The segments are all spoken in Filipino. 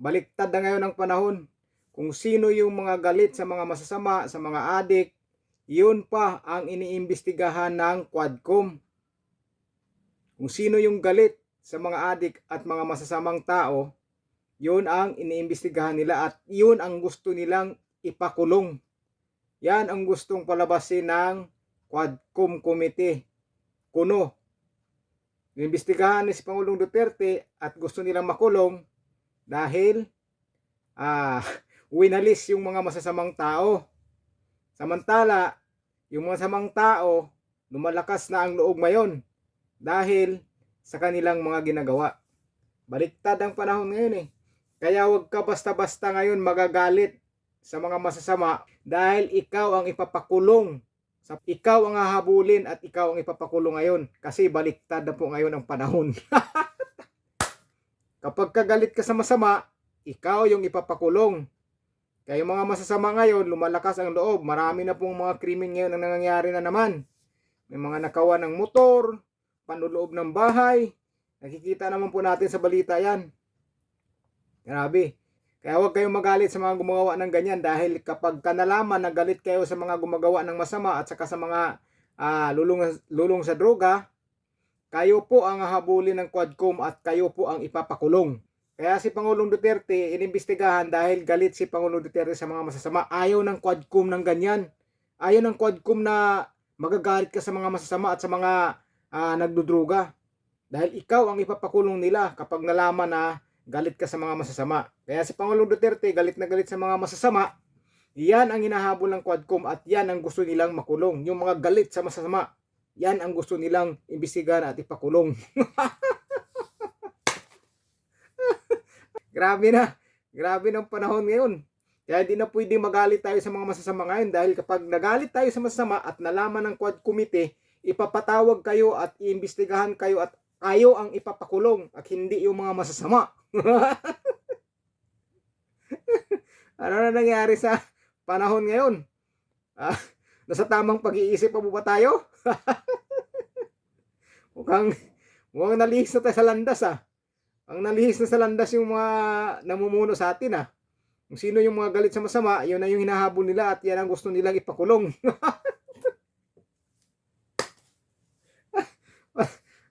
Baliktad na ngayon ang panahon. Kung sino yung mga galit sa mga masasama, sa mga adik, yun pa ang iniimbestigahan ng Quadcom. Kung sino yung galit sa mga adik at mga masasamang tao, yun ang iniimbestigahan nila at yun ang gusto nilang ipakulong. Yan ang gustong palabasin ng Quadcom Committee. Kuno. Inimbestigahan ni si Pangulong Duterte at gusto nilang makulong dahil ah, winalis yung mga masasamang tao. Samantala, yung mga samang tao, lumalakas na ang loob ngayon dahil sa kanilang mga ginagawa. Baliktad ang panahon ngayon eh. Kaya huwag ka basta-basta ngayon magagalit sa mga masasama dahil ikaw ang ipapakulong. Sa ikaw ang hahabulin at ikaw ang ipapakulong ngayon kasi baliktad na po ngayon ang panahon. Kapag kagalit ka sa masama, ikaw yung ipapakulong. Kaya yung mga masasama ngayon, lumalakas ang loob. Marami na pong mga krimen ngayon ang nangyayari na naman. May mga nakawa ng motor, panluloob ng bahay. Nakikita naman po natin sa balita yan. Grabe. Kaya huwag kayong magalit sa mga gumagawa ng ganyan dahil kapag kanalaman na galit kayo sa mga gumagawa ng masama at saka sa mga ah, lulong, lulong sa droga, kayo po ang hahabulin ng Quadcom at kayo po ang ipapakulong. Kaya si Pangulong Duterte inimbestigahan dahil galit si Pangulong Duterte sa mga masasama. Ayaw ng Quadcom ng ganyan. Ayaw ng Quadcom na magagalit ka sa mga masasama at sa mga ah, nagdudruga. Dahil ikaw ang ipapakulong nila kapag nalaman na galit ka sa mga masasama. Kaya si Pangulong Duterte galit na galit sa mga masasama. Yan ang hinahabol ng Quadcom at yan ang gusto nilang makulong. Yung mga galit sa masasama. Yan ang gusto nilang imbestigahan at ipakulong. Grabe na. Grabe ng panahon ngayon. Kaya hindi na pwede magalit tayo sa mga masasama ngayon dahil kapag nagalit tayo sa masasama at nalaman ng Quad Committee, ipapatawag kayo at iimbestigahan kayo at kayo ang ipapakulong at hindi yung mga masasama. ano na nangyari sa panahon ngayon? Ah, nasa tamang pag-iisip pa po ba tayo? mukhang, mukhang nalihis na tayo sa landas ah. Ang nalihis na sa landas yung mga namumuno sa atin ah. Kung sino yung mga galit sa masama, yun na yung hinahabol nila at yan ang gusto nilang ipakulong.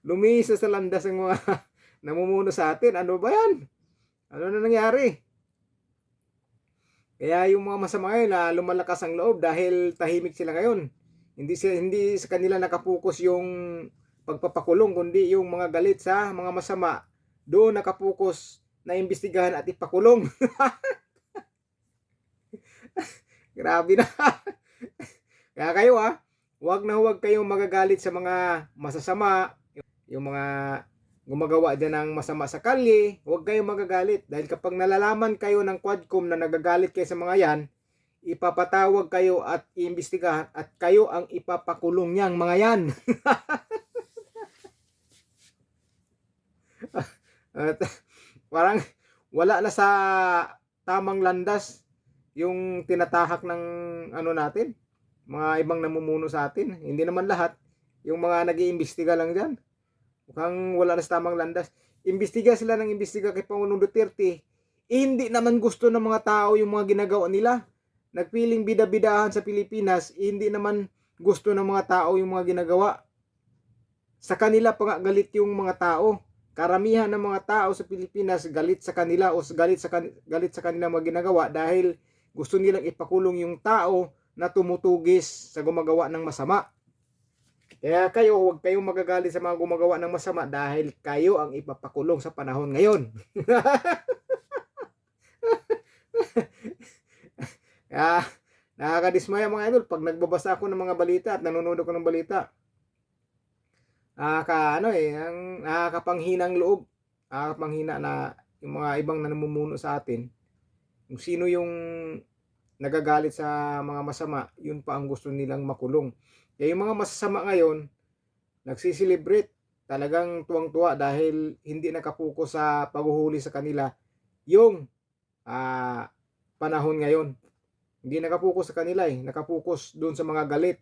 Lumihis na sa landas yung mga namumuno sa atin. Ano ba yan? Ano na nangyari? Kaya yung mga masama ngayon na lumalakas ang loob dahil tahimik sila ngayon. Hindi sila, hindi sa kanila nakapokus yung pagpapakulong kundi yung mga galit sa mga masama doon nakapokus na imbestigahan at ipakulong. Grabe na. Kaya kayo ah, huwag na huwag kayong magagalit sa mga masasama, yung mga gumagawa dyan ng masama sa kalye, huwag kayong magagalit. Dahil kapag nalalaman kayo ng Quadcom na nagagalit kayo sa mga yan, ipapatawag kayo at iimbestigahan at kayo ang ipapakulong niyang mga yan. At parang wala na sa tamang landas yung tinatahak ng ano natin, mga ibang namumuno sa atin. Hindi naman lahat. Yung mga nag-iimbestiga lang dyan. Mukhang wala na sa tamang landas. Imbestiga sila ng imbestiga kay Pangulong Duterte. Eh, hindi naman gusto ng mga tao yung mga ginagawa nila. Nagpiling bida-bidahan sa Pilipinas, eh, hindi naman gusto ng mga tao yung mga ginagawa. Sa kanila pa nga galit yung mga tao karamihan ng mga tao sa Pilipinas galit sa kanila o galit sa kan- galit sa kanila mga ginagawa dahil gusto nilang ipakulong yung tao na tumutugis sa gumagawa ng masama. Kaya kayo, huwag kayong magagalit sa mga gumagawa ng masama dahil kayo ang ipapakulong sa panahon ngayon. Kaya, nakakadismaya mga idol pag nagbabasa ako ng mga balita at nanonood ako ng balita nakaka ano eh, ang nakakapanghinang loob. Nakakapanghina na yung mga ibang namumuno sa atin. Kung sino yung nagagalit sa mga masama, yun pa ang gusto nilang makulong. Kaya yung mga masasama ngayon, nagsiselebrate. Talagang tuwang-tuwa dahil hindi nakapuko sa paghuhuli sa kanila yung ah, panahon ngayon. Hindi nakapokus sa kanila eh. Nakapokus doon sa mga galit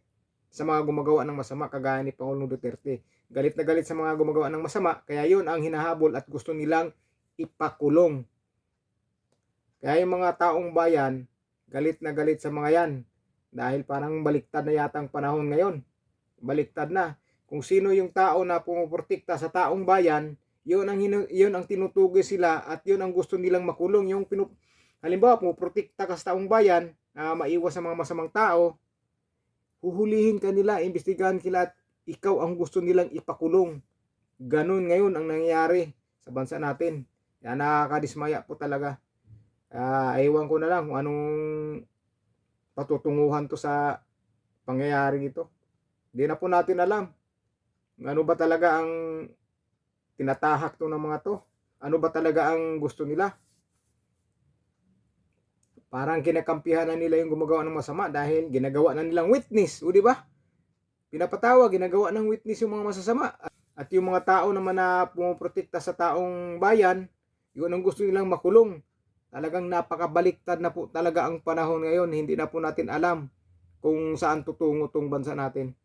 sa mga gumagawa ng masama kagaya ni Pangulong Duterte. Galit na galit sa mga gumagawa ng masama, kaya yun ang hinahabol at gusto nilang ipakulong. Kaya yung mga taong bayan, galit na galit sa mga yan. Dahil parang baliktad na yata ang panahon ngayon. Baliktad na. Kung sino yung tao na pumuprotekta sa taong bayan, yun ang, yun ang tinutugi sila at yun ang gusto nilang makulong. Yung pinu- halimbawa, pumuprotekta ka sa taong bayan, na maiwas sa mga masamang tao, huhulihin ka nila, imbestigahan kila at ikaw ang gusto nilang ipakulong. Ganun ngayon ang nangyayari sa bansa natin. Yan nakakadismaya po talaga. Ah, ewan ko na lang kung anong patutunguhan to sa pangyayari ito. Hindi na po natin alam. Ano ba talaga ang tinatahak to ng mga to? Ano ba talaga ang gusto nila? Parang kinakampihan na nila yung gumagawa ng masama dahil ginagawa na nilang witness, o di ba? Pinapatawa, ginagawa ng witness yung mga masasama. At yung mga tao naman na pumoprotekta sa taong bayan, yun ang gusto nilang makulong. Talagang napakabaliktad na po talaga ang panahon ngayon. Hindi na po natin alam kung saan tutungo tong bansa natin.